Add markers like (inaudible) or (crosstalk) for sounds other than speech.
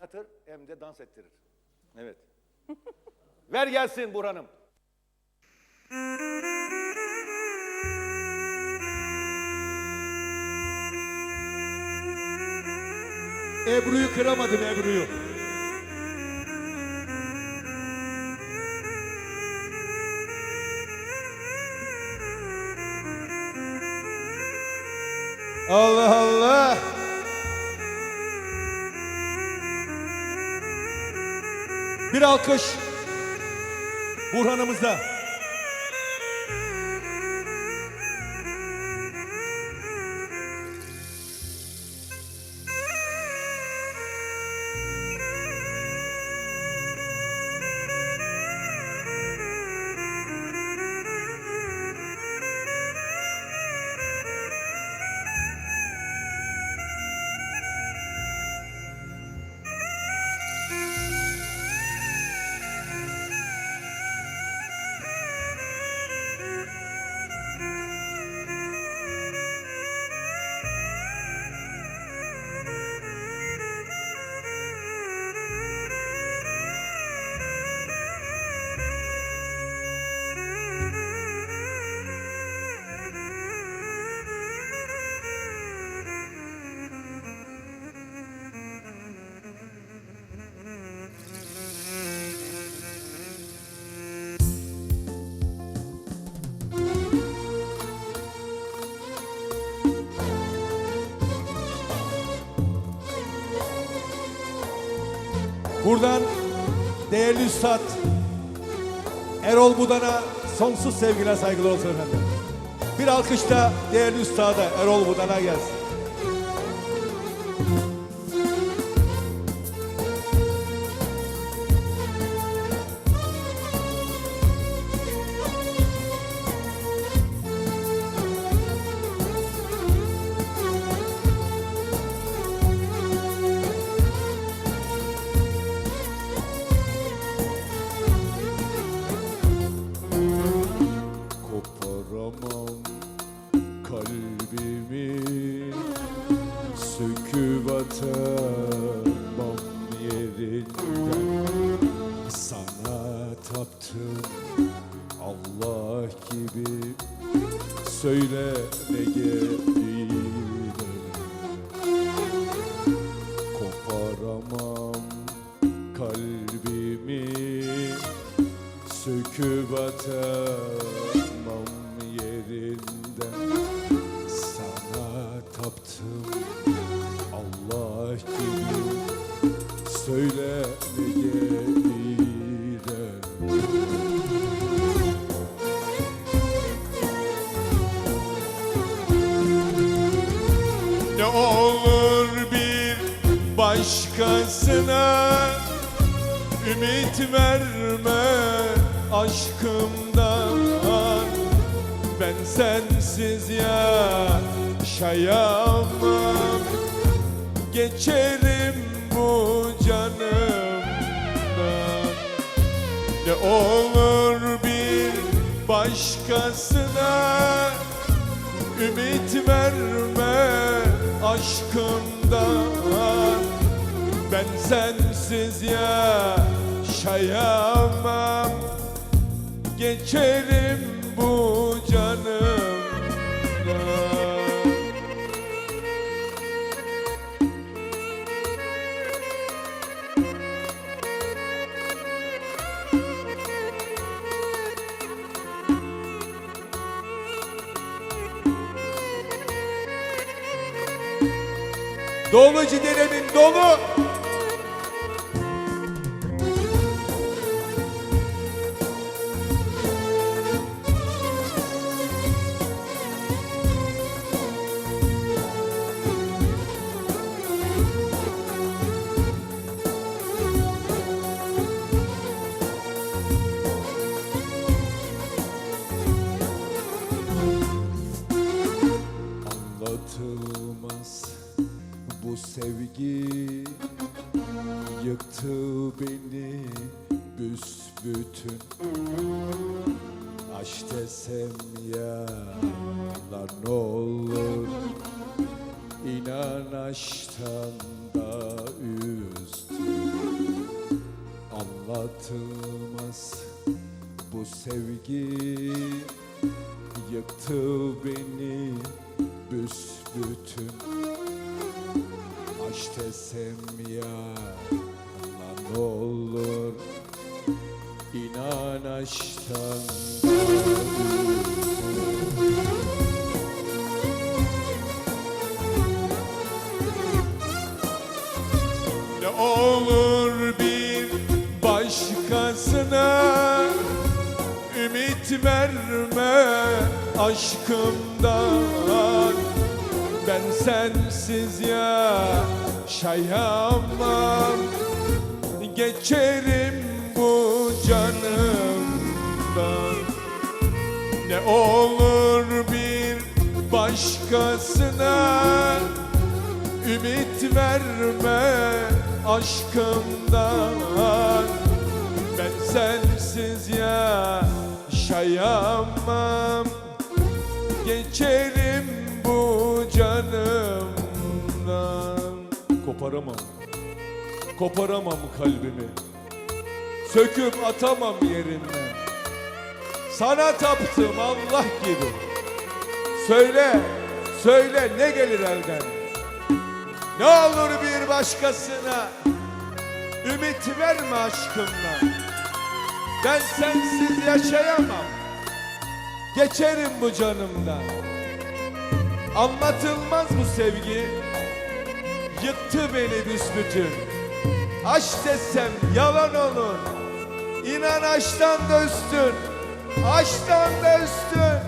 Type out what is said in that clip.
Yatır hem de dans ettirir. Evet. (laughs) Ver gelsin Burhan'ım. Ebru'yu kıramadım Ebru'yu. Allah Allah. Bir alkış Burhan'ımıza. Buradan değerli üstad Erol Budan'a sonsuz sevgiler saygılar olsun efendim. Bir alkış da değerli üstada Erol Budan'a gelsin. Kalbimi Söküp atamam yerinden. Sana taptım Allah gibi. Söyle ne gelir Koparamam kalbimi. Söküp atamam Ümit verme aşkımdan Ben sensiz yaşayamam. Geçerim bu canımdan. Ne olur bir başkasına Ümit verme aşkımdan Ben sensiz yaşayamam Geçerim bu canımdan Dolu cideremin dolu. Sevgi Yıktı beni büsbütün. Aşk desem yalan olur. İnan aşktan da üstün Anlatılmaz bu sevgi Yıktı beni büsbütün Aşk desem ya lan olur İnan aşktan. Ne olur bir başkasına Ümit verme aşkımdan Ben sensiz yaşayamam. Geçerim bu canımdan. Ne olur bir başkasına Ümit verme aşkımdan. Ben sensiz yaşayamam. Geçerim Koparamam. Koparamam kalbimi. Söküp atamam yerinden Sana taptım Allah gibi. Söyle, söyle ne gelir elden? Ne olur bir başkasına Ümit verme aşkımla. Ben sensiz yaşayamam. Geçerim bu canımdan. Anlatılmaz bu sevgi Yıktı beni büsbütün Aşk desem yalan olur. İnan aşktan da üstün. Aşktan da üstün